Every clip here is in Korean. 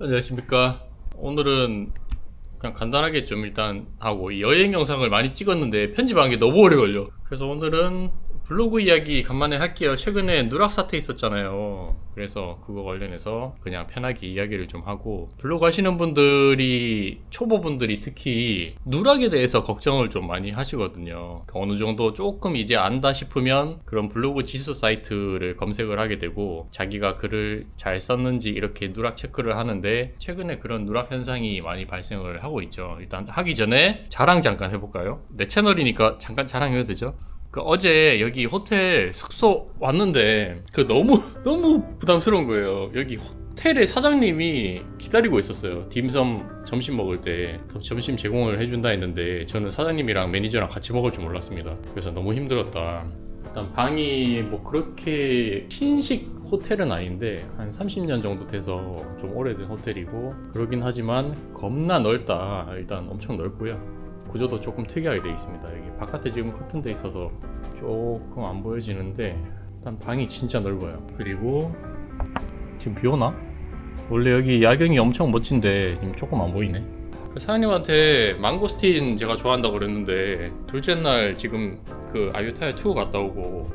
안녕하십니까. 오늘은 그냥 간단하게 좀 일단 하고 이 여행 영상을 많이 찍었는데 편집하는 게 너무 오래 걸려. 그래서 오늘은 블로그 이야기 간만에 할게요. 최근에 누락 사태 있었잖아요. 그래서 그거 관련해서 그냥 편하게 이야기를 좀 하고 블로그 하시는 분들이 초보분들이 특히 누락에 대해서 걱정을 좀 많이 하시거든요. 어느 정도 조금 이제 안다 싶으면 그런 블로그 지수 사이트를 검색을 하게 되고 자기가 글을 잘 썼는지 이렇게 누락 체크를 하는데 최근에 그런 누락 현상이 많이 발생을 하고 있죠. 일단 하기 전에 자랑 잠깐 해볼까요? 내 채널이니까 잠깐 자랑해도 되죠? 그 어제 여기 호텔 숙소 왔는데 그 너무 너무 부담스러운 거예요. 여기 호텔의 사장님이 기다리고 있었어요. 딤섬 점심 먹을 때 점심 제공을 해준다 했는데 저는 사장님이랑 매니저랑 같이 먹을 줄 몰랐습니다. 그래서 너무 힘들었다. 일단 방이 뭐 그렇게 신식 호텔은 아닌데 한 30년 정도 돼서 좀 오래된 호텔이고 그러긴 하지만 겁나 넓다. 일단 엄청 넓고요. 구조도 조금 특이하게 되어 있습니다. 여기 바깥에 지금 커튼 돼 있어서 조금 안 보여지는데 일단 방이 진짜 넓어요. 그리고 지금 비 오나? 원래 여기 야경이 엄청 멋진데 지금 조금 안 보이네. 그 사장님한테 망고스틴 제가 좋아한다고 그랬는데 둘째 날 지금 그 아유타야 투어 갔다 오고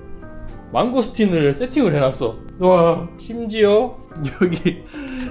망고스틴을 세팅을 해놨어. 와 심지어 여기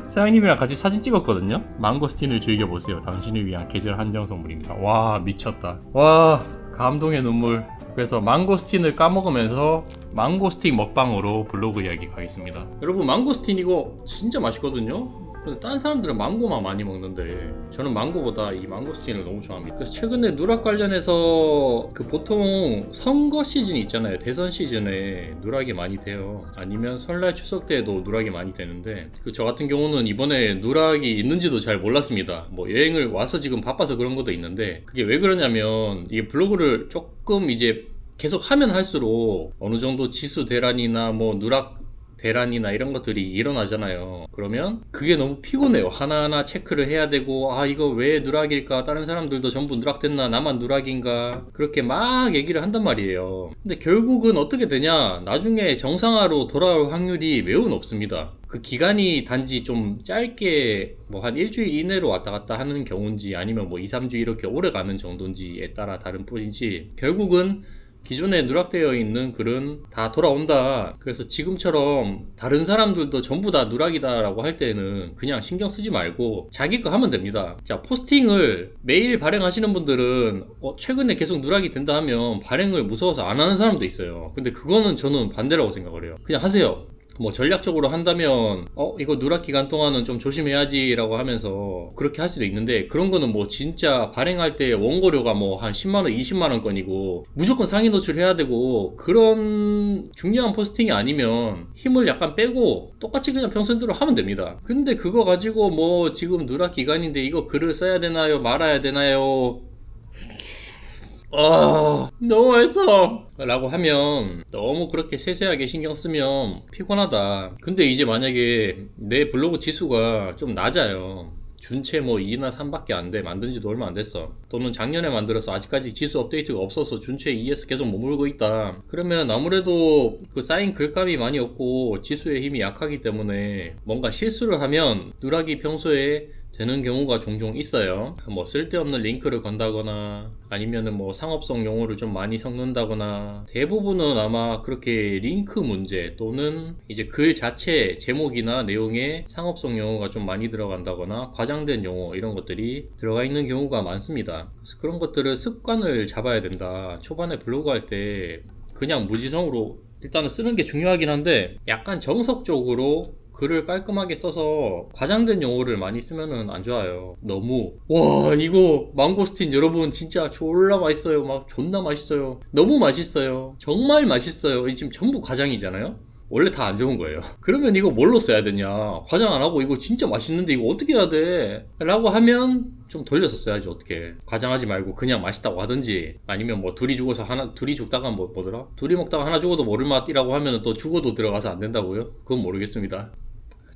사장님이랑 같이 사진 찍었거든요. 망고스틴을 즐겨보세요. 당신을 위한 계절 한정 선물입니다. 와 미쳤다. 와 감동의 눈물. 그래서 망고스틴을 까먹으면서 망고스틱 먹방으로 블로그 이야기 가겠습니다. 여러분 망고스틴 이거 진짜 맛있거든요. 근데 다른 사람들은 망고만 많이 먹는데 저는 망고보다 이 망고스틴을 너무 좋아합니다. 그래서 최근에 누락 관련해서 그 보통 선거 시즌 있잖아요. 대선 시즌에 누락이 많이 돼요. 아니면 설날 추석 때에도 누락이 많이 되는데 그 저 같은 경우는 이번에 누락이 있는지도 잘 몰랐습니다. 뭐 여행을 와서 지금 바빠서 그런 것도 있는데 그게 왜 그러냐면 이게 블로그를 조금 이제 계속 하면 할수록 어느 정도 지수 대란이나 뭐 누락 대란이나 이런 것들이 일어나잖아요. 그러면 그게 너무 피곤해요. 하나하나 체크를 해야 되고, 아, 이거 왜 누락일까? 다른 사람들도 전부 누락됐나? 나만 누락인가? 그렇게 막 얘기를 한단 말이에요. 근데 결국은 어떻게 되냐? 나중에 정상화로 돌아올 확률이 매우 높습니다. 그 기간이 단지 좀 짧게 뭐 한 일주일 이내로 왔다 갔다 하는 경우인지 아니면 뭐 2, 3주 이렇게 오래 가는 정도인지에 따라 다른 뿐이지 결국은 기존에 누락되어 있는 글은 다 돌아온다. 그래서 지금처럼 다른 사람들도 전부 다 누락이다라고 할 때는 그냥 신경 쓰지 말고 자기 거 하면 됩니다. 자, 포스팅을 매일 발행하시는 분들은 어, 최근에 계속 누락이 된다 하면 발행을 무서워서 안 하는 사람도 있어요. 근데 그거는 저는 반대라고 생각을 해요. 그냥 하세요. 뭐 전략적으로 한다면 어 이거 누락 기간 동안은 좀 조심해야지라고 하면서 그렇게 할 수도 있는데 그런 거는 뭐 진짜 발행할 때 원고료가 뭐 한 10만 원, 20만 원 건이고 무조건 상위 노출해야 되고 그런 중요한 포스팅이 아니면 힘을 약간 빼고 똑같이 그냥 평소대로 하면 됩니다. 근데 그거 가지고 뭐 지금 누락 기간인데 이거 글을 써야 되나요, 말아야 되나요? 아 너무 맛있어. 라고 하면 너무 그렇게 세세하게 신경 쓰면 피곤하다. 근데 이제 만약에 내 블로그 지수가 좀 낮아요. 준체 뭐 2나 3밖에 안 돼. 만든 지도 얼마 안 됐어. 또는 작년에 만들어서 아직까지 지수 업데이트가 없어서 준체 2에서 계속 머물고 있다. 그러면 아무래도 그 쌓인 글감이 많이 없고 지수의 힘이 약하기 때문에 뭔가 실수를 하면 누락이 평소에 되는 경우가 종종 있어요. 뭐 쓸데없는 링크를 건다거나 아니면은 뭐 상업성 용어를 좀 많이 섞는다거나 대부분은 아마 그렇게 링크 문제 또는 이제 글 자체 제목이나 내용에 상업성 용어가 좀 많이 들어간다거나 과장된 용어 이런 것들이 들어가 있는 경우가 많습니다. 그래서 그런 것들을 습관을 잡아야 된다. 초반에 블로그 할 때 그냥 무지성으로 일단은 쓰는 게 중요하긴 한데 약간 정석적으로 글을 깔끔하게 써서 과장된 용어를 많이 쓰면은 안 좋아요. 너무 와 이거 망고스틴 여러분 진짜 졸라 맛있어요. 막 존나 맛있어요. 너무 맛있어요. 정말 맛있어요. 이 지금 전부 과장이잖아요. 원래 다 안 좋은 거예요. 그러면 이거 뭘로 써야 되냐? 과장 안 하고 이거 진짜 맛있는데 이거 어떻게 해야 돼? 라고 하면 좀 돌려서 써야지 어떻게 과장하지 말고 그냥 맛있다고 하든지 아니면 뭐 둘이 죽어서 하나 둘이 죽다가 뭐 뭐더라? 둘이 먹다가 하나 죽어도 모를 맛이라고 하면 또 죽어도 들어가서 안 된다고요? 그건 모르겠습니다.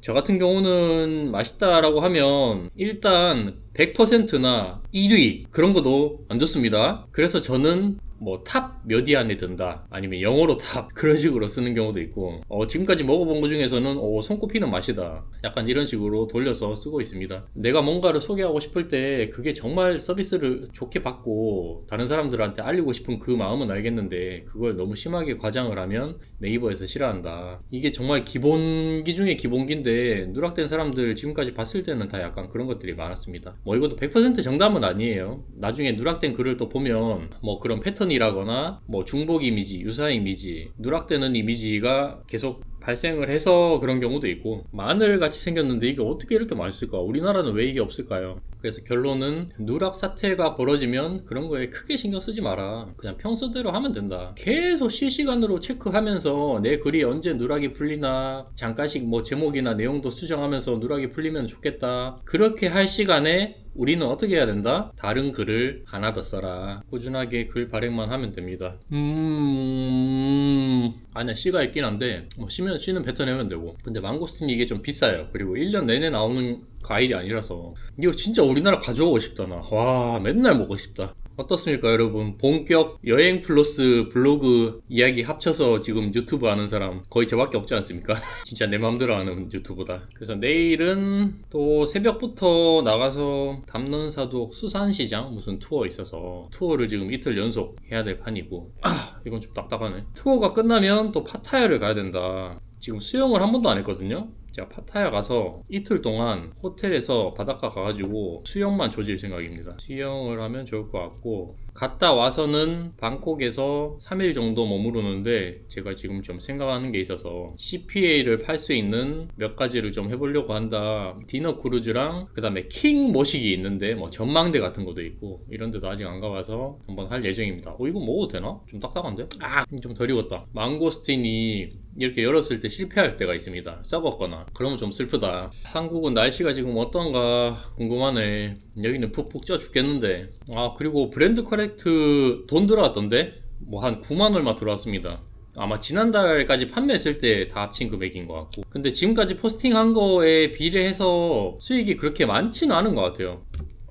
저 같은 경우는 맛있다라고 하면 일단 100%나 1위 그런 것도 안 좋습니다. 그래서 저는 뭐 탑 몇 위 안에 든다 아니면 영어로 탑 그런 식으로 쓰는 경우도 있고 어, 지금까지 먹어본 것 중에서는 어, 손꼽히는 맛이다. 약간 이런 식으로 돌려서 쓰고 있습니다. 내가 뭔가를 소개하고 싶을 때 그게 정말 서비스를 좋게 받고 다른 사람들한테 알리고 싶은 그 마음은 알겠는데 그걸 너무 심하게 과장을 하면 네이버에서 싫어한다. 이게 정말 기본기 중에 기본기인데 누락된 사람들 지금까지 봤을 때는 다 약간 그런 것들이 많았습니다. 뭐 이것도 100% 정답은 아니에요. 나중에 누락된 글을 또 보면 뭐 그런 패턴이 라거나 뭐 중복 이미지 유사 이미지 누락되는 이미지가 계속 발생을 해서 그런 경우도 있고 마늘 같이 생겼는데 이게 어떻게 이렇게 맛있을까 우리나라는 왜 이게 없을까요 그래서 결론은 누락 사태가 벌어지면 그런 거에 크게 신경 쓰지 마라 그냥 평소대로 하면 된다 계속 실시간으로 체크하면서 내 글이 언제 누락이 풀리나 잠깐씩 뭐 제목이나 내용도 수정하면서 누락이 풀리면 좋겠다 그렇게 할 시간에 우리는 어떻게 해야 된다? 다른 글을 하나 더 써라. 꾸준하게 글 발행만 하면 됩니다. 음, 아니야, C가 있긴 한데, 뭐, C면, C는 뱉어내면 되고. 근데 망고스틴이 이게 좀 비싸요. 그리고 1년 내내 나오는 과일이 아니라서. 이거 진짜 우리나라 가져오고 싶다, 나. 와, 맨날 먹고 싶다. 어떻습니까, 여러분? 본격 여행 플러스 블로그 이야기 합쳐서 지금 유튜브 하는 사람 거의 저밖에 없지 않습니까? 진짜 내 마음대로 하는 유튜브다. 그래서 내일은 또 새벽부터 나가서 담론사독 수산시장 무슨 투어 있어서 투어를 지금 이틀 연속 해야 될 판이고 아, 이건 좀 딱딱하네. 투어가 끝나면 또 파타야를 가야 된다. 지금 수영을 한 번도 안 했거든요. 제가 파타야 가서 이틀 동안 호텔에서 바닷가 가가지고 수영만 조질 생각입니다. 수영을 하면 좋을 것 같고 갔다 와서는 방콕에서 3일 정도 머무르는데 제가 지금 좀 생각하는 게 있어서 CPA를 팔 수 있는 몇 가지를 좀 해보려고 한다. 디너 크루즈랑 그 다음에 킹 모식이 있는데 뭐 전망대 같은 것도 있고 이런 데도 아직 안 가봐서 한번 할 예정입니다. 어 이거 먹어도 되나? 좀 딱딱한데? 아좀 덜 익었다. 망고스틴이 이렇게 열었을 때 실패할 때가 있습니다. 썩었거나. 그러면 좀 슬프다. 한국은 날씨가 지금 어떤가 궁금하네. 여기는 푹푹 쪄 죽겠는데. 아, 그리고 브랜드 커렉트 돈 들어왔던데? 뭐 한 9만 얼마 들어왔습니다. 아마 지난달까지 판매했을 때 다 합친 금액인 것 같고. 근데 지금까지 포스팅한 거에 비례해서 수익이 그렇게 많지는 않은 것 같아요.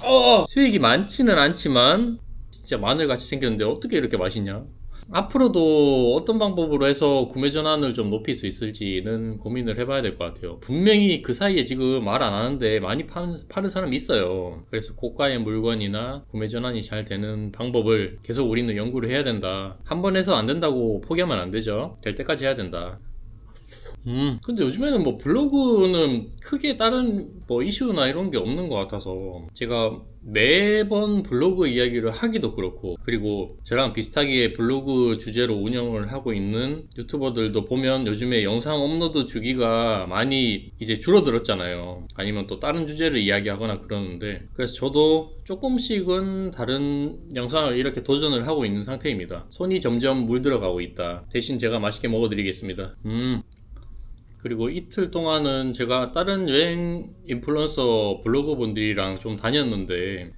어! 수익이 많지는 않지만 진짜 마늘같이 생겼는데 어떻게 이렇게 맛있냐? 앞으로도 어떤 방법으로 해서 구매 전환을 좀 높일 수 있을지는 고민을 해봐야 될 것 같아요. 분명히 그 사이에 지금 말 안 하는데 많이 파는, 파는 사람이 있어요. 그래서 고가의 물건이나 구매 전환이 잘 되는 방법을 계속 우리는 연구를 해야 된다. 한 번 해서 안 된다고 포기하면 안 되죠. 될 때까지 해야 된다. 음, 근데 요즘에는 뭐 블로그는 크게 다른 뭐 이슈나 이런 게 없는 것 같아서 제가 매번 블로그 이야기를 하기도 그렇고 그리고 저랑 비슷하게 블로그 주제로 운영을 하고 있는 유튜버들도 보면 요즘에 영상 업로드 주기가 많이 이제 줄어들었잖아요. 아니면 또 다른 주제를 이야기하거나 그러는데 그래서 저도 조금씩은 다른 영상을 이렇게 도전을 하고 있는 상태입니다. 손이 점점 물들어가고 있다. 대신 제가 맛있게 먹어드리겠습니다. 음. 그리고 이틀 동안은 제가 다른 여행 인플루언서 블로거 분들이랑 좀 다녔는데,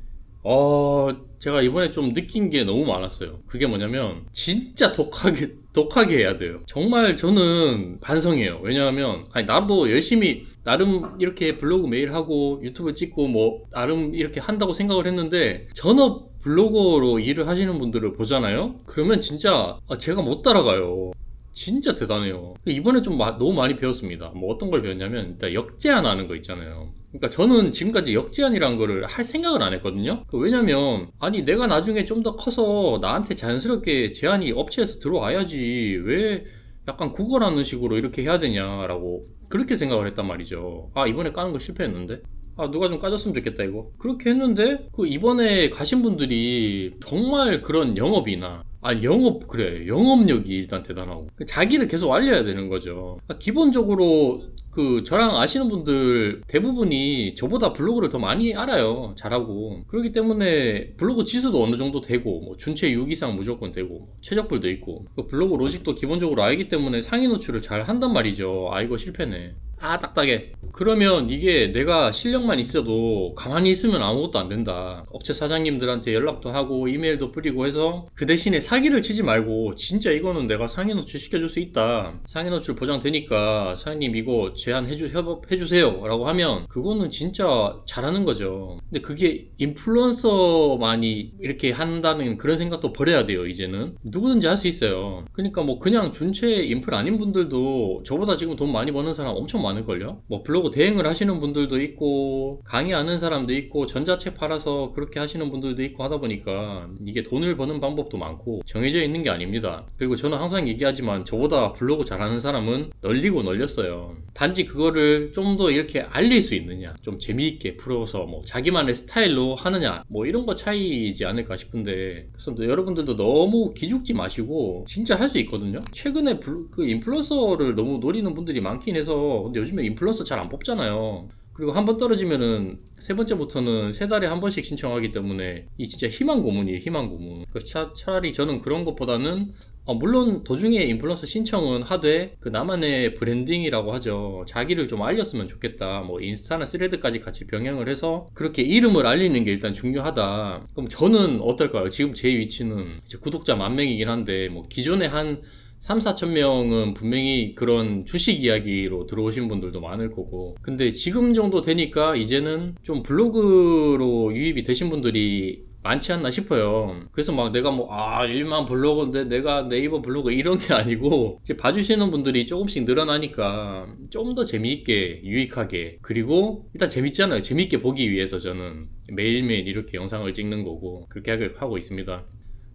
어, 제가 이번에 좀 느낀 게 너무 많았어요. 그게 뭐냐면, 진짜 독하게, 독하게 해야 돼요. 정말 저는 반성해요. 왜냐하면, 아니, 나도 열심히, 나름 이렇게 블로그 매일 하고, 유튜브 찍고, 뭐, 나름 이렇게 한다고 생각을 했는데, 전업 블로거로 일을 하시는 분들을 보잖아요? 그러면 진짜, 아, 제가 못 따라가요. 진짜 대단해요. 이번에 좀 마- 너무 많이 배웠습니다. 뭐 어떤 걸 배웠냐면 일단 역제안 하는 거 있잖아요. 그러니까 저는 지금까지 역제안이라는 거를 할 생각을 안 했거든요. 그 왜냐면 아니 내가 나중에 좀 더 커서 나한테 자연스럽게 제안이 업체에서 들어와야지 왜 약간 구걸하는 식으로 이렇게 해야 되냐라고 그렇게 생각을 했단 말이죠. 아 이번에 까는 거 실패했는데. 아 누가 좀 까줬으면 좋겠다 이거. 그렇게 했는데 그 이번에 가신 분들이 정말 그런 영업이나 아니 영업 그래 영업력이 일단 대단하고. 자기를 계속 알려야 되는 거죠. 그러니까 기본적으로 그 저랑 아시는 분들 대부분이 저보다 블로그를 더 많이 알아요 잘하고. 그렇기 때문에 블로그 지수도 어느 정도 되고 뭐 준체 6 이상 무조건 되고 뭐 최적불도 있고. 그 블로그 로직도 기본적으로 알기 때문에 상위 노출을 잘 한단 말이죠. 아 이거 실패네 아 딱딱해 그러면 이게 내가 실력만 있어도 가만히 있으면 아무것도 안 된다 업체 사장님들한테 연락도 하고 이메일도 뿌리고 해서 그 대신에 사기를 치지 말고 진짜 이거는 내가 상위 노출 시켜줄 수 있다. 상위 노출 보장되니까 사장님 이거 제안해주 협업해주세요. 라고 하면 그거는 진짜 잘하는 거죠. 근데 그게 인플루언서만이 이렇게 한다는 그런 생각도 버려야 돼요. 이제는 누구든지 할 수 있어요. 그러니까 뭐 그냥 준체 인플 아닌 분들도 저보다 지금 돈 많이 버는 사람 엄청 많 을걸요. 뭐 블로그 대행을 하시는 분들도 있고 강의하는 사람도 있고 전자책 팔아서 그렇게 하시는 분들도 있고 하다 보니까 이게 돈을 버는 방법도 많고 정해져 있는 게 아닙니다. 그리고 저는 항상 얘기하지만 저보다 블로그 잘하는 사람은 널리고 널렸어요. 단지 그거를 좀 더 이렇게 알릴 수 있느냐, 좀 재미있게 풀어서 뭐 자기만의 스타일로 하느냐, 뭐 이런 거 차이지 않을까 싶은데 그래서 또 여러분들도 너무 기죽지 마시고 진짜 할 수 있거든요. 최근에 블- 그 인플루언서를 너무 노리는 분들이 많긴 해서 근데 요즘에 인플루언서 잘 안 뽑잖아요. 그리고 한 번 떨어지면은 세 번째부터는 세 달에 한 번씩 신청하기 때문에 이 진짜 희망 고문이에요 희망 고문. 그 차, 차라리 저는 그런 것보다는 어, 물론 도중에 인플루언서 신청은 하되 그 나만의 브랜딩이라고 하죠. 자기를 좀 알렸으면 좋겠다. 뭐 인스타나 스레드까지 같이 병행을 해서 그렇게 이름을 알리는 게 일단 중요하다. 그럼 저는 어떨까요? 지금 제 위치는 구독자 만 명이긴 한데 뭐 기존에 한 3, 4천 명은 분명히 그런 주식 이야기로 들어오신 분들도 많을 거고. 근데 지금 정도 되니까 이제는 좀 블로그로 유입이 되신 분들이 많지 않나 싶어요. 그래서 막 내가 뭐, 아, 1만 블로그인데 내가 네이버 블로그 이런 게 아니고, 이제 봐주시는 분들이 조금씩 늘어나니까 좀 더 재미있게, 유익하게, 그리고 일단 재밌잖아요. 재밌게 보기 위해서 저는 매일매일 이렇게 영상을 찍는 거고, 그렇게 하고 있습니다.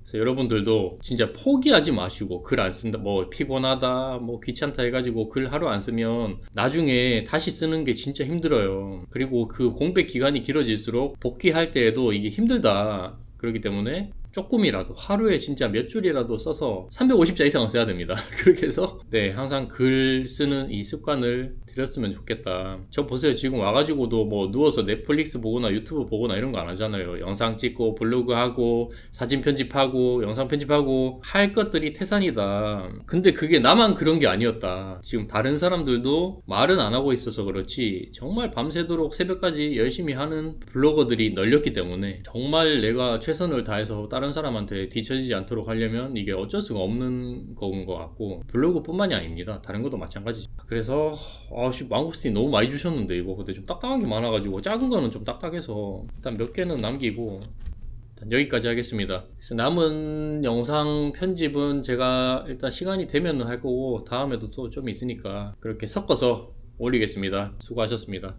그래서 여러분들도 진짜 포기하지 마시고 글 안 쓴다 뭐 피곤하다 뭐 귀찮다 해가지고 글 하루 안 쓰면 나중에 다시 쓰는 게 진짜 힘들어요. 그리고 그 공백 기간이 길어질수록 복귀할 때에도 이게 힘들다. 그렇기 때문에 조금이라도 하루에 진짜 몇 줄이라도 써서 350자 이상은 써야 됩니다. 그렇게 해서 네 항상 글 쓰는 이 습관을 들였으면 좋겠다. 저 보세요 지금 와가지고도 뭐 누워서 넷플릭스 보거나 유튜브 보거나 이런 거 안 하잖아요. 영상 찍고 블로그 하고 사진 편집하고 영상 편집하고 할 것들이 태산이다. 근데 그게 나만 그런 게 아니었다. 지금 다른 사람들도 말은 안 하고 있어서 그렇지 정말 밤새도록 새벽까지 열심히 하는 블로거들이 널렸기 때문에 정말 내가 최선을 다해서 다른 사람한테 뒤처지지 않도록 하려면 이게 어쩔 수가 없는 건것 같고 블로그뿐만이 아닙니다. 다른 것도 마찬가지죠. 그래서 아씨 망고스틴 너무 많이 주셨는데 이거 근데 좀 딱딱한 게 많아가지고 작은 거는 좀 딱딱해서 일단 몇 개는 남기고 여기까지 하겠습니다. 남은 영상 편집은 제가 일단 시간이 되면 할 거고 다음에도 또 좀 있으니까 그렇게 섞어서 올리겠습니다. 수고하셨습니다.